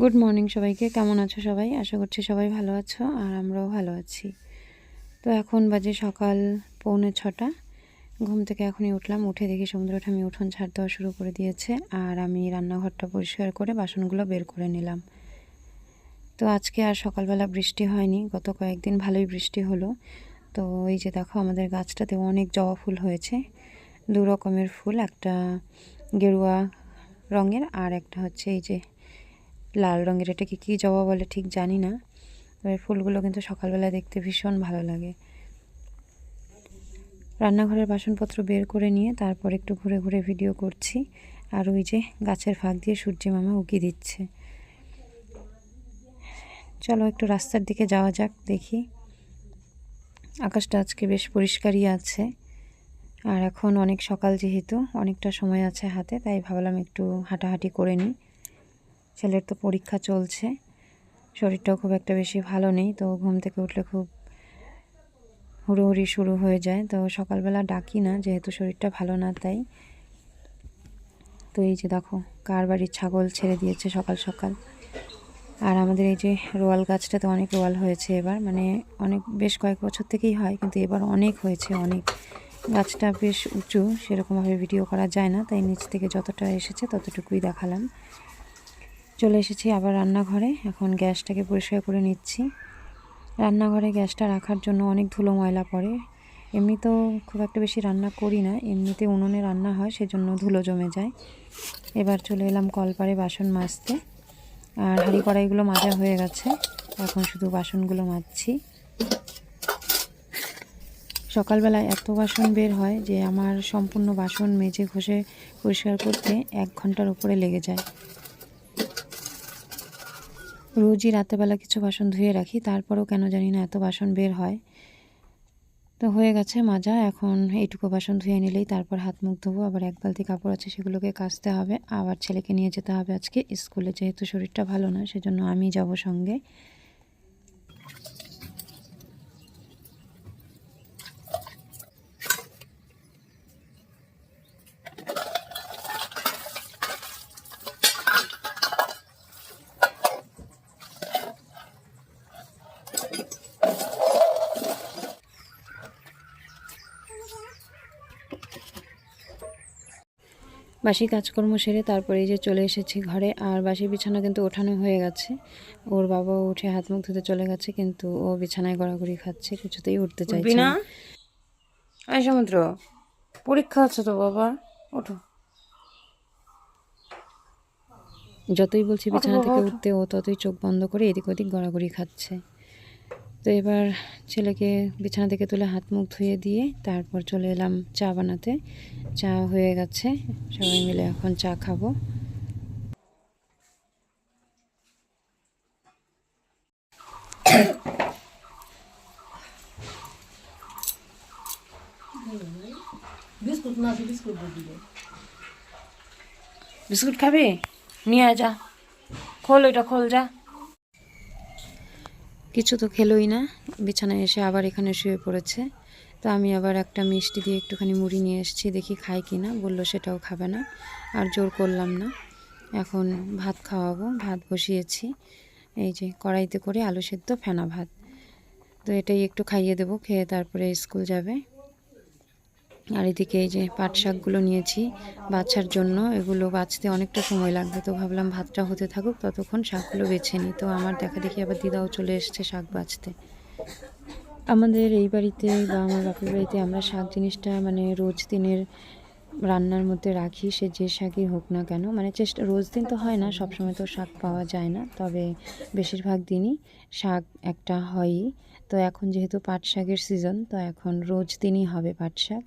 Good morning সবাইকে, কেমন আছো সবাই? আশা করছি সবাই ভালো আছো আর আমরাও ভালো আছি। তো এখন বাজে সকাল পৌনে ছটা। ঘুম থেকে এখনই উঠলাম, উঠে দেখি সমুদ্র ঠামি উঠোন ছাড় দেওয়া শুরু করে দিয়েছে আর আমি রান্নাঘরটা পরিষ্কার করে বাসনগুলো বের করে নিলাম। তো আজকে আর সকালবেলা বৃষ্টি হয়নি, গত কয়েকদিন ভালোই বৃষ্টি হলো। তো এই যে দেখো আমাদের গাছটাতে অনেক জবা ফুল হয়েছে। দু রকমের ফুল, একটা গেরুয়া রঙের আর একটা হচ্ছে এই যে লাল রঙের এটাকে কী জবা বলে ঠিক জানি না। এবার ফুলগুলো কিন্তু সকালবেলা দেখতে ভীষণ ভালো লাগে। রান্নাঘরের বাসনপত্র বের করে নিয়ে তারপর একটু ঘুরে ঘুরে ভিডিও করছি। আর ওই যে গাছের ফাঁক দিয়ে সূর্য মামা উকি দিচ্ছে। চলো একটু রাস্তার দিকে যাওয়া যাক, দেখি। আকাশটা আজকে বেশ পরিষ্কারই আছে। আর এখন অনেক সকাল যেহেতু, অনেকটা সময় আছে হাতে, তাই ভাবলাম একটু হাঁটাহাঁটি করে নিই। ছেলের তো পরীক্ষা চলছে। শরীরটাও খুব একটা বেশি ভালো নেই, তো ঘুম থেকে উঠলে খুব হুড়োহুড়ি শুরু হয়ে যায়। তো সকালবেলা ডাকি না, যেহেতু শরীরটা ভালো না তাই। তো এই যে দেখো, কার বাড়ির ছাগল ছেড়ে দিয়েছে সকাল সকাল। আর আমাদের এই যে রোয়াল গাছটাতে অনেক রোয়াল হয়েছে এবার মানে অনেক, বেশ কয়েক বছর থেকেই হয়, কিন্তু এবার অনেক হয়েছে, অনেক। গাছটা বেশ উঁচু, সেরকমভাবে ভিডিও করা যায় না, তাই নিচ থেকে যতটা এসেছে ততটুকুই দেখালাম। চলে এসেছি আবার রান্নাঘরে। এখন গ্যাসটাকে পরিষ্কার করে নিচ্ছি। রান্নাঘরে গ্যাসটা রাখার জন্য অনেক ধুলো ময়লা পড়ে। এমনি তো খুব একটা বেশি রান্না করি না। এমনিতে উনুনে রান্না হয়, সেজন্য ধুলো জমে যায়। এবার চলে এলাম কলপারে বাসন মাজতে। আর হাঁড়ি কড়াইগুলো মাজা হয়ে গেছে। এখন শুধু বাসনগুলো মাজছি। সকালবেলায় এত বাসন বের হয় যে, আমার সম্পূর্ণ বাসন মেজে ঘষে পরিষ্কার করতে এক ঘণ্টার উপরে লেগে যায়। রোজই রাতেবেলা কিছু বাসন ধুয়ে রাখি, তারপরও কেন জানি না এত বাসন বের হয়। তো হয়ে গেছে মাজা, এখন এইটুকু বাসন ধুয়ে নিলেই তারপর হাত মুখ ধোবো, আবার এক বালতি কাপড় আছে সেগুলোকে কাচতে হবে, আবার ছেলেকে নিয়ে যেতে হবে আজকে। স্কুলে যেহেতু শরীরটা ভালো না, সেজন্য আমি যাব সঙ্গে। বাসি কাজকর্ম সেরে তারপরে এই যে চলে এসেছি ঘরে আর বাসি বিছানা কিন্তু ওঠানো হয়ে গেছে। ওর বাবা উঠে হাত মুখ ধুতে চলে গেছে কিন্তু ও বিছানায় গড়াগড়ি খাচ্ছে কিছুতেই উঠতে চাইছে না? এই সমুদ্র পরীক্ষা আছে তো বাবা ওঠো। যতই বলছি বিছানা থেকে উঠতে ও ততই চোখ বন্ধ করে এদিক ওদিক গড়াগড়ি খাচ্ছে। তো এবার ছেলেকে বিছানা থেকে তুলে হাত মুখ ধুয়ে দিয়ে তারপর চলে এলাম চা বানাতে। চা হয়ে গেছে সবাই মিলে এখন চা খাব। বিস্কুট না বিস্কুট বিস্কুট খাবি? নিয়ে যা। খোল ওইটা খোল যা। কিছু তো খেলোই না। বিছানায় এসে আবার এখানে শুয়ে পড়েছে। তো আমি আবার একটা মিষ্টি দিয়ে একটুখানি মুড়ি নিয়ে এসেছি, দেখি খায় কি না। বলল সেটাও খাবে না, আর জোর করলাম না। এখন ভাত খাওয়াবো, ভাত বসিয়েছি। এই যে কড়াইতে করে আলু সেদ্ধ, ফেনা ভাত। তো এটাই একটু খাইয়ে দেবো, খেয়ে তারপরে স্কুল যাবে। আর এদিকে এই যে পাট শাকগুলো নিয়েছি বাছার জন্য, এগুলো বাঁচতে অনেকটা সময় লাগবে। তো ভাবলাম ভাতটা হতে থাকুক, ততক্ষণ শাকগুলো বেছে নিই। তো আমার দেখা দেখি আবার দিদাও চলে এসছে শাক বাঁচতে আমাদের এই বাড়িতে বা আমার বাপের বাড়িতে আমরা শাক জিনিসটা মানে রোজ দিনের রান্নার মধ্যে রাখি, সে যে শাকই হোক না কেন মানে চেষ্টা, রোজ দিন তো হয় না, সবসময় তো শাক পাওয়া যায় না, তবে বেশিরভাগ দিনই শাক একটা হয়ই। তো এখন যেহেতু পাট শাকের সিজন তো এখন রোজ দিনই হবে পাট শাক,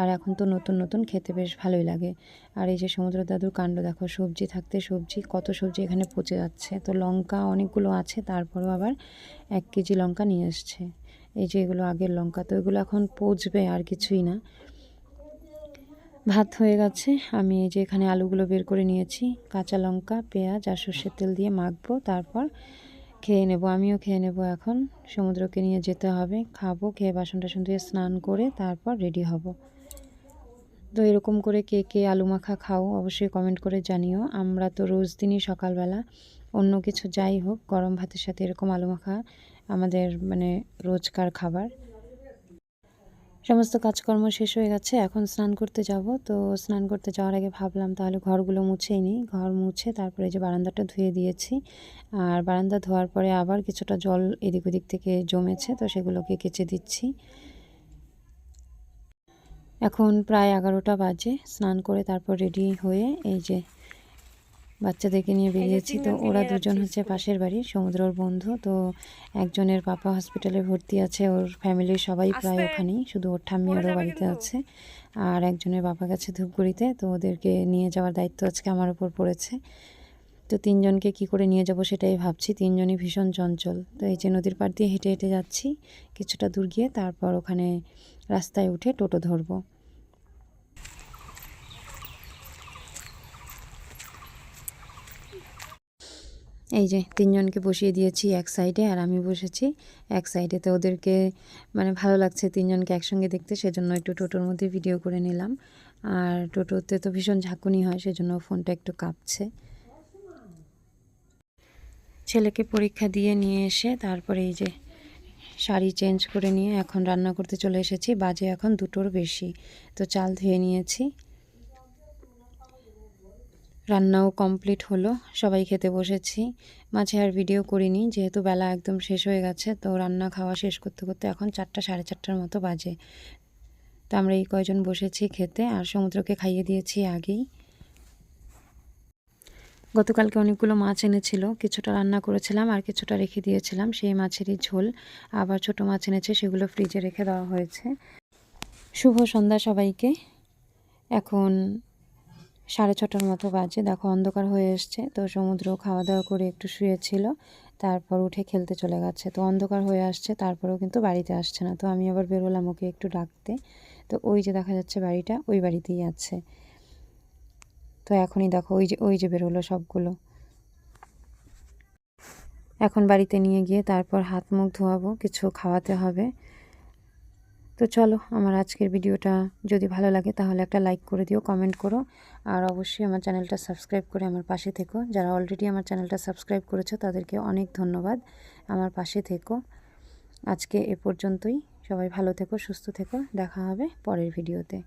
আর এখন তো নতুন নতুন খেতে বেশ ভালোই লাগে। আর এই যে সমুদ্র দাদুর কাণ্ড, দেখো সবজি থাকতে সবজি, কত সবজি এখানে পচে যাচ্ছে, তো লঙ্কা অনেকগুলো আছে, তারপরেও আবার এক কেজি লঙ্কা নিয়ে এসছে এই যে এগুলো আগের লঙ্কা, তো এগুলো এখন পচবে আর কিছুই না। ভাত হয়ে গেছে। আমি এই যে এখানে আলুগুলো বের করে নিয়েছি। কাঁচা লঙ্কা, পেঁয়াজ আর সর্ষের তেল দিয়ে মাখবো। তারপর খেয়ে নেব। আমিও খেয়ে নেব এখন। সমুদ্রকে নিয়ে যেতে হবে। খাব, খেয়ে বাসন টাসন ধুয়ে স্নান করে তারপর রেডি হব। তো এরকম করে কে কে আলু মাখা খাও অবশ্যই কমেন্ট করে জানিও। আমরা তো রোজ দিনই সকালবেলা অন্য কিছু যাই হোক, গরম ভাতের সাথে এরকম আলু মাখা আমাদের মানে রোজকার খাবার। সমস্ত কাজকর্ম শেষ হয়ে গেছে, এখন স্নান করতে যাব। তো স্নান করতে যাওয়ার আগে ভাবলাম তাহলে ঘরগুলো মুছেই নিই ঘর মুছে তারপরে যে বারান্দাটা ধুয়ে দিয়েছি। আর বারান্দা ধোয়ার পরে আবার কিছুটা জল এদিক ওদিক থেকে জমেছে, তো সেগুলোকে কেচে দিচ্ছি। এখন প্রায় এগারোটা বাজে, স্নান করে তারপর রেডি হয়ে এই যে বাচ্চাদেরকে নিয়ে বেরিয়েছি। তো ওরা দুজন হচ্ছে পাশের বাড়ির সমুদ্রর বন্ধু। তো একজনের পাপা হসপিটালে ভর্তি আছে ওর ফ্যামিলির সবাই প্রায় ওখানেই। শুধু ওর ঠাম্মি ওরও বাড়িতে আছে। আর একজনের বাবা গেছে ধূপগুড়িতে তো ওদেরকে নিয়ে যাওয়ার দায়িত্ব আজকে আমার উপর পড়েছে। তো তিনজনকে কি করে নিয়ে যাব সেটাই ভাবছি। তিনজনই ভীষণ চঞ্চল। তো এই যে নদীর পাড় দিয়ে হেঁটে হেঁটে যাচ্ছি কিছুটা দূর গিয়ে তারপর ওখানে রাস্তায় উঠে টোটো ধরবো। এই যে তিনজনকে বসিয়ে দিয়েছি এক সাইডে আর আমি বসেছি এক সাইডে তো ওদেরকে মানে ভালো লাগছে তিনজনকে একসঙ্গে দেখতে, সেজন্য একটু টোটোর মধ্যে ভিডিও করে নিলাম। আর টোটোতে তো ভীষণ ঝাঁকুনি হয়, সেজন্য ফোনটা একটু কাঁপছে। ছেলেকে পরীক্ষা দিয়ে নিয়ে এসে তারপরে এই যে শাড়ি চেঞ্জ করে নিয়ে এখন রান্না করতে চলে এসেছি। বাজে এখন দুটোর বেশি। তো চাল ধুয়ে নিয়েছি। রান্নাও কমপ্লিট হলো, সবাই খেতে বসেছি। মাঝে আর ভিডিও করিনি, যেহেতু বেলা একদম শেষ হয়ে গেছে, তো রান্না খাওয়া শেষ করতে করতে এখন চারটা, সাড়ে চারটার মতো বাজে। তো আমরা এই কয়জন বসেছি খেতে, আর সমুদ্রকে খাইয়ে দিয়েছি আগেই। গতকালকে অনেকগুলো মাছ এনেছিল, কিছুটা রান্না করেছিলাম আর কিছুটা রেখে দিয়েছিলাম, সেই মাছেরই ঝোল। আবার ছোট মাছ এনেছে, সেগুলো ফ্রিজে রেখে দেওয়া হয়েছে। শুভ সন্ধ্যা সবাইকে। এখন সাড়ে ছটার মতো বাজে, দেখো অন্ধকার হয়ে এসছে, তো সমুদ্র খাওয়া দাওয়া করে একটু শুয়েছিল, তারপর উঠে খেলতে চলে গেছে, তো অন্ধকার হয়ে আসছে, তারপরেও কিন্তু বাড়িতে আসছে না, তো আমি আবার বেরোলাম ওকে একটু ডাকতে, তো ওই যে দেখা যাচ্ছে বাড়িটা ওই বাড়িতেই আছে, তো এখনই দেখো ওই যে ওই যে বেরোলো সবগুলো। এখন বাড়িতে নিয়ে গিয়ে তারপর হাত মুখ ধোয়াবো, কিছু খাওয়াতে হবে তো চলো, আমার আজকের ভিডিওটা যদি ভালো লাগে তাহলে একটা লাইক করে দিও কমেন্ট করো। আর অবশ্যই আমার চ্যানেলটা সাবস্ক্রাইব করে আমার পাশে থেকো। যারা অলরেডি আমার চ্যানেলটা সাবস্ক্রাইব করেছ, তাদেরকে অনেক ধন্যবাদ। আমার পাশে থেকো। আজকে এ পর্যন্তই। সবাই ভালো থেকো, সুস্থ থেকো। দেখা হবে পরের ভিডিওতে।